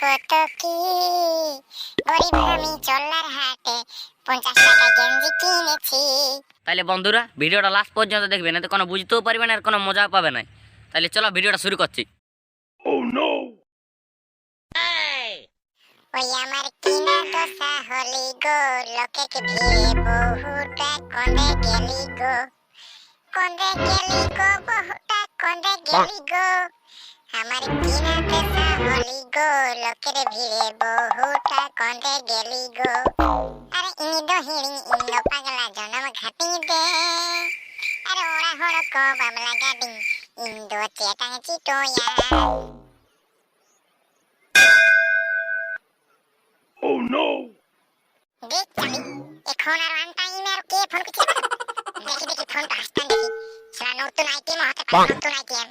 কত কি গরিব আমি চল্লার হাটে পঞ্চাশ টাকা গেঞ্জি কিনেছি। তাহলে বন্ধুরা ভিডিওটা লাস্ট পর্যন্ত দেখবেন এতে কোনো বুঝতেও পারবে না আর কোনো মজা পাবে না। তাহলে চলো ভিডিওটা শুরু করছি। ওই আমার কিনা দোসা হলি গো লোকে ভিড়ে বহুটা কন্দে গেলি গো। কন্দে গেলি গো বহুটা কন্দে গেলি গো। আমার কিনা দোসা হলি গো লোকের ভিড়ে বহুটা কন্দে গেলি গো। আরে ইনি দো হিড়ি ইন্দো পাগলা জনম ঘাটি দে। আরে ওরা হড় কো বামলা গাডি ইন্দো চেটাং চিটোয়া দেখ চাবি এখন আর ওয়ান টাইমে আর কে ফোন করছে? দেখি দেখি ফোনটা হাসতাম দেখি। সেটা নতুন আইটেম হতে পারে নতুন আইটেম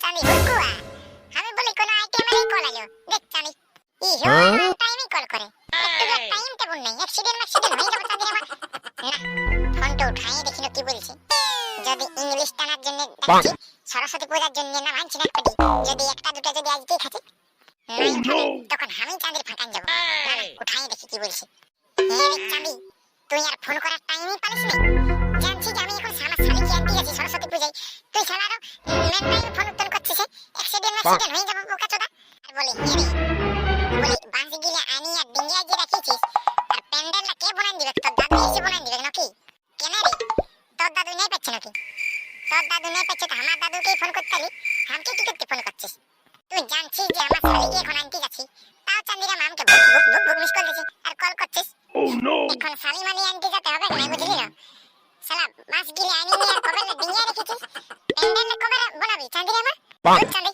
চাঁদি হুকুয়া আমি বলি কোন আইটেমের কল আলো দেখ ই হে ওয়ান টাইমে কল করে। একটু টাইম টেবিল নেই? অ্যাক্সিডেন্ট অ্যাক্সিডেন্ট হয়ে যাবে চাঁদি আমার ফোনটা উঠাই দেখি না কি বলছে। যদি ইংলিশ টানার জন্য ডাকছি সরস্বতী পূজার জন্য না ভাঙছি না কটি যদি একটা দুটো যদি আজকেই খাচ্ছি তখন আমি চাঁদের ফাঁকান যাব। উঠাই দেখি কি বলছে। হ্যাঁ রে চাঁদি তুই আর ফোন করার টাইমই পালিস নি। জানছি যে আমি এখন সামা শালিকে আনতে গেছি সরস্বতী পূজায়। তুই শালারও মেন টাইম ফোন অ্যাক্সিডেন্ট হয়ে যাব বোকা চোদা আর বলি রে বলি বাঁশি গিলে আনি আর ডিঙ্গিয়া যে রাখিছিস আর প্যান্ডেলটা কে দিবে? তোর দাদু এসে দিবে নাকি? কেন রে? তোর দাদু নেই পাচ্ছে নাকি? তোর দাদু নেই পাচ্ছে তো আমার দাদুকেই ফোন করতে আমাকে কি করতে ফোন করছিস? তুই জানছিস যে আমার শালিকে এখন আনতে যাচ্ছি। তাও চান্দিরাম আমাকে ভুক ভুক ভুক ভুক মিস কল দিছিস আর কল করছিস? এখন শালি মানি আনতে যেতে হবে বুঝলি না? শালা মাছ গিলে আনি নিয়ে কবে রেখেছিস? প্যান্ডেল কবে বানাবি? ধুর চান্দি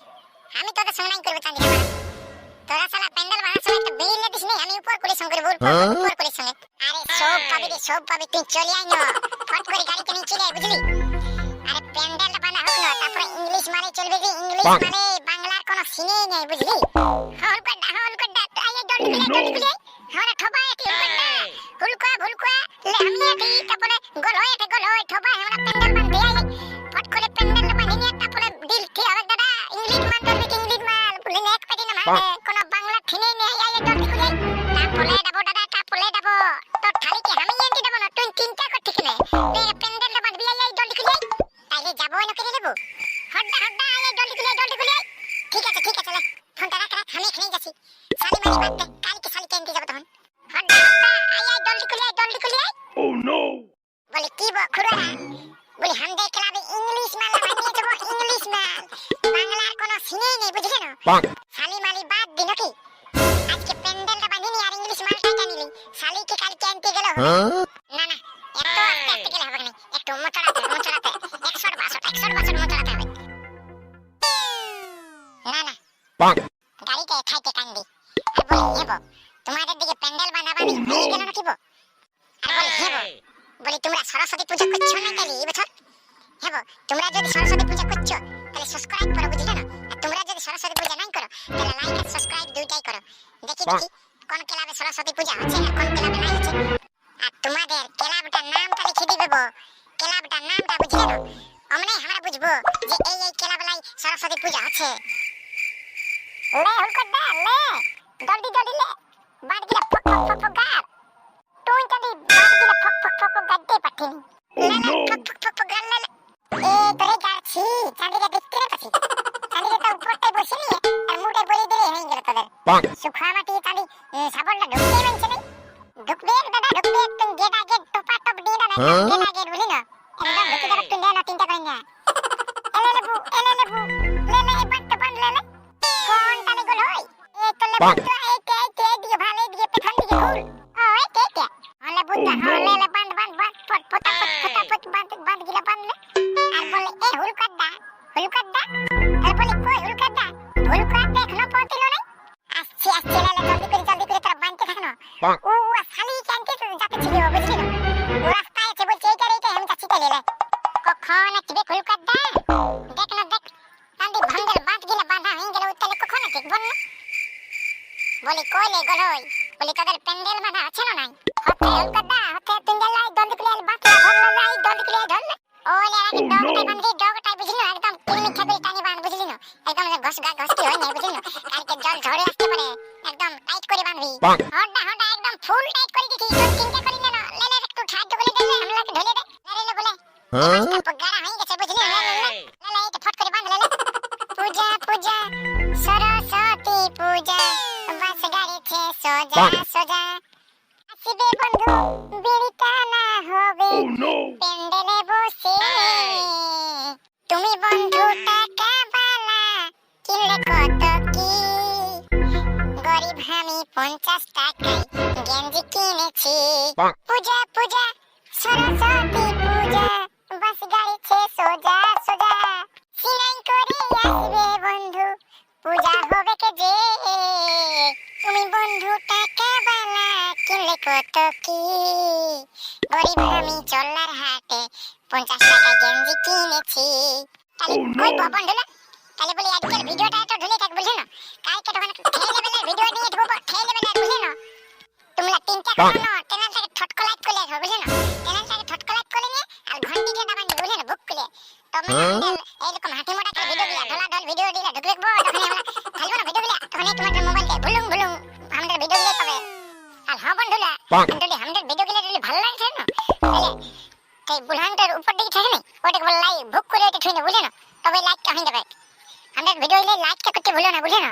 সঙ্গে নাই করব চান্দিরামা তোরা শালা প্যান্ডেল বানার সময় একটা বেরিয়ে দিস নেই আমি উপর করে সঙ্গে উপর উপর করে সঙ্গে। আরে সব পাবি রে সব পাবি তুই চলে আয় না। ফট করে গাড়িতে নিয়ে চলে আয় বুঝলি? আরে প্যান্ডেলটা বানা হোক না তারপরে ইংলিশ চলবে যে ইংলিশ মানে বাংলার কোনো সিনেই নেই বুঝলি? হল কড্ডা হল কড্ডা কোন বাংলা ঠিনে নেই আই আই ডন্ট প্লে তারপরে ডাবো দাদা তারপরে ডাবো তোর থালিকে আমি এন্টি দেবো না তুই চিন্তা কর ঠিক না প্যান্ডেল বানবি আই আই ডন্ট প্লে তাইলে যাব না করে নেব হড্ডা হড্ডা আয় জলদি খুলে জলদি খুলে ঠিক আছে ঠিক আছে লে ফোনটা রাখ রাখ আমি এখানেই যাচ্ছি। শালি মারি বাদ দে কালকে শালিকে আনতে যাব তখন। হড্ডা হড্ডা আয় জলদি খুলে আয় জলদি খুলে আয় বলে কি বো খুড়ারা বলে হামদে ক্লাবে ইংলিশ মাল বানিয়ে যাব ইংলিশ মাল। বাংলার কোনো সিনেই নেই বুঝলে না? না না এত আস্তে আস্তে গেলে হবে না একটু মোচড়াতে মোচড়াতে একশো বাষট্টি একশো বাষট্টি মোচড়াতে হবে না না গাড়িতে খাইতে কান্দি। আর বলি হেবো তোমাদের দিকে প্যান্ডেল বানাবানি হয়ে গেল নাকি বো আর বলি হেবো বলি তোমরা সরস্বতী পূজা করছ না তাহলে এই বছর? তোমরা যদি সরস্বতী পূজা করছ তাহলে সাবস্ক্রাইব করো বুঝলে না? আর তোমরা যদি সরস্বতী পূজা নাই করো তাহলে লাইক আর সাবস্ক্রাইব দুইটাই করো। দেখি দেখি কোন ক্লাবে সরস্বতী পূজা হচ্ছে আর কোন ক্লাবে নাই হচ্ছে তোমাদের ক্লাবটার নামটা লিখে দিবে। বো ক্লাবটার নামটা বুঝলে না অমনে আমরা বুঝব যে এই এই ক্লাব লাই সরস্বতী পূজা হচ্ছে লে হুলকড্ডা লে জলদি জলদি লে। বাদ গিলা ফক ফক ফক ফক গার তুই যদি বাদ গিলা ফক ফক ফক ফক গাইতে পাঠিনি লে লে ফক ফক ফক ফক গার লে লে। এ তোরে গাছি চাঁদিকে দেখতে না পাছি চাঁদিকে তো উপরটাই বসে নিয়ে আর মুটে বলি দিলে হয়ে গেল তোদের। সুখা মাটি চাঁদি সাবলটা ঢুকতে মানছে নাই ঢুকবে দাদা ঢুকবে তুই গেটা গেট টপা টপ দিয়ে দাদা গেটা গেট বুঝলি না একদম ঢুকে যাবে তুই না চিন্তা করেন না এলে লেবু এলে লেবু লে লে এই বাট্টা পান লে লে? কোন তালে গল হই এ তো লেবু তো এই তে তে দিকে ভালে দিকে পেছন দিকে ঘুর। ও এই তে তে হলে বুদ্ধা হলে লে বান্দ বান্দ বান্দ ফট ফটা ফট ফটা ফট বান্দ বান্দ গিলা বান্দ আর বলে এ হুলকাড্ডা হুলকাড্ডা কখন আসবে হুলকাড্ডা দেখ না দেখ। তান্দি ভাঙ্গেল বাঁধ গিলা বাঁধা হয়ে গেল তাহলে কখন আছে বল না। বলি কইলে গলই? বলি তোদের প্যান্ডেল বাঁধা আছে না নাই? হতে হুলকাড্ডা হতে প্যান্ডেল লাই দন্ড কুলিয়াল বাঁধলা ধরলা লাই দন্ড কুলিয়াল ধরলা। ওলে আগে ডগটাই বাঁধি ডগটাই বুঝলি না? একদম তিন মিঠা টানি বাঁধ বুঝলি না? একদম ঘষ গা ঘষ কি হয় না বুঝলি না? কালকে জল ঝরে আসতে হড্ডা হড্ডা একদম ফুল টাইট করে দিছি সরস্বতী পূজা বাস গাড়িছে সোজা সোজা। আসিবে বন্ধু বিড়িটা না হবে প্যান্ডেলে বসে। তুমি বন্ধু টাকা বালা কিনলে কত কি? গরিব আমি পঞ্চাশ টাকায় গেঞ্জি কিনেছি। পূজা পূজা সরস্বতী পূজা। বাস গাড়িছে সোজা সোজা। সিনাই করে আসবে বন্ধু পূজা হবে কে যে। তুমি বন্ধু টাকা বালা কিনলে কত কি? গরিব আমি চল্লার হাটে পঞ্চাশ টাকা গেঞ্জি কিনেছি। তাহলে ওই বন্ধুরা তাহলে বলি আজকের ভিডিওটা এত ঢুলে থাক বুঝলে না? কালকে তখন খেয়ে লেভেলের ভিডিও নিয়ে ঢুকবো খেয়ে লেভেলের বুঝলে না? তোমরা তিনটা করো না চ্যানেলটাকে ঠটকো লাইক করে রাখো বুঝলে না? চ্যানেলটাকে ঠটকো লাইক করে নিয়ে তবে এইরকম হাঁটি মোটা ভিডিও গুলা ঢোলা ঢোল ভিডিও দিলে ঢুকলে তখন আমরা খেলব না ভিডিও গুলা তখন তোমাদের মোবাইলকে ভুলুম ভুলুম আমাদের ভিডিও গুলো পাবে আর হ্যাঁ বন্ধুরা যদি আমাদের ভিডিও গুলো যদি ভালো লাগছে না তাহলে এই বুলহানটার উপর দিকে থাকে না ওটাকে বলে লাইক বুক করে ওটা থুই না না? তবে লাইকটা হয়ে যাবে। আমাদের ভিডিও গুলো লাইকটা করতে ভুলো না বুঝলে না?